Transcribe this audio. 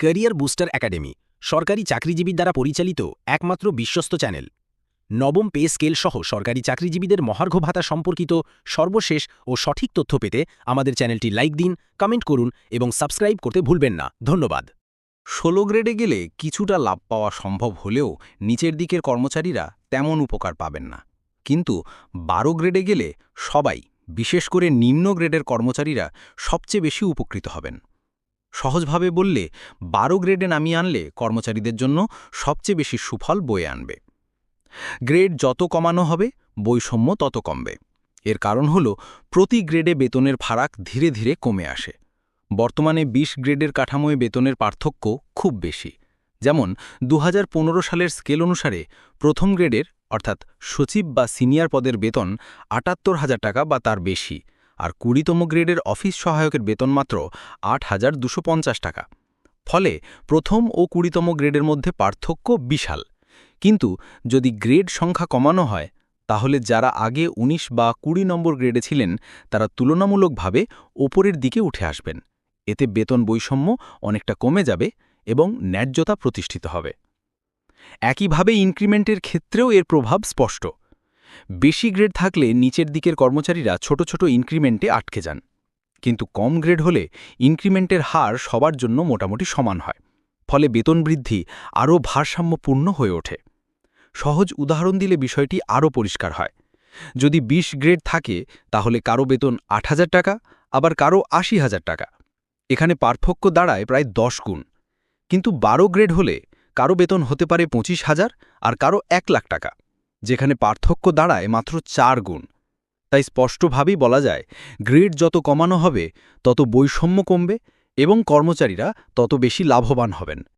Career booster academy, সরকারি চাকরিজীবীর দ্বারা পরিচালিত একমাত্র বিশ্বস্ত চ্যানেল। নবম পে স্কেল সহ সরকারি চাকরিজীবীদের মহার্ঘ ভাতা সম্পর্কিত সর্বশেষ ও সঠিক তথ্য পেতে আমাদের চ্যানেলটি লাইক দিন, কমেন্ট করুন এবং সাবস্ক্রাইব করতে ভুলবেন না। ধন্যবাদ। ষোলো গ্রেডে গেলে কিছুটা লাভ পাওয়া সম্ভব হলেও নিচের দিকের কর্মচারীরা তেমন উপকার পাবেন না। কিন্তু বারো গ্রেডে গেলে সবাই, বিশেষ করে নিম্ন গ্রেডের কর্মচারীরা, সবচেয়ে বেশি উপকৃত হবেন। সহজভাবে বললে বারো গ্রেডে নামিয়ে আনলে কর্মচারীদের জন্য সবচেয়ে বেশি সুফল বয়ে আনবে। গ্রেড যত কমানো হবে, বৈষম্য তত কমবে। এর কারণ হল প্রতি গ্রেডে বেতনের ফারাক ধীরে ধীরে কমে আসে। বর্তমানে ২০ গ্রেডের কাঠামোয় বেতনের পার্থক্য খুব বেশি। যেমন দু হাজার পনেরো সালের স্কেল অনুসারে প্রথম গ্রেডের, অর্থাৎ সচিব বা সিনিয়র পদের বেতন আটাত্তর হাজার টাকা বা তার বেশি। আর কুড়িতম গ্রেডের অফিস সহায়কের বেতন মাত্র আট হাজার টাকা। ফলে প্রথম ও কুড়িতম গ্রেডের মধ্যে পার্থক্য বিশাল। কিন্তু যদি গ্রেড সংখ্যা কমানো হয়, তাহলে যারা আগে ১৯ বা কুড়ি নম্বর গ্রেডে ছিলেন, তারা তুলনামূলকভাবে ওপরের দিকে উঠে আসবেন। এতে বেতন বৈষম্য অনেকটা কমে যাবে এবং ন্যায্যতা প্রতিষ্ঠিত হবে। একইভাবে ইনক্রিমেন্টের ক্ষেত্রেও এর প্রভাব স্পষ্ট। বেশি গ্রেড থাকলে নিচের দিকের কর্মচারীরা ছোট ছোট ইনক্রিমেন্টে আটকে যান। কিন্তু কম গ্রেড হলে ইনক্রিমেন্টের হার সবার জন্য মোটামুটি সমান হয়, ফলে বেতন বৃদ্ধি আরও ভারসাম্যপূর্ণ হয়ে ওঠে। সহজ উদাহরণ দিলে বিষয়টি আরও পরিষ্কার হয়। যদি ২০ গ্রেড থাকে, তাহলে কারও বেতন আট হাজার টাকা, আবার কারও আশি হাজার টাকা। এখানে পার্থক্য দাঁড়ায় প্রায় দশ গুণ। কিন্তু বারো গ্রেড হলে কারও বেতন হতে পারে পঁচিশ হাজার, আর কারও এক লাখ টাকা। যেখানে পার্থক্য দাঁড়ায় মাত্র চার গুণ। তাই স্পষ্টভাবেই বলা যায়, গ্রেড যত কমানো হবে, তত বৈষম্য কমবে এবং কর্মচারীরা তত বেশি লাভবান হবেন।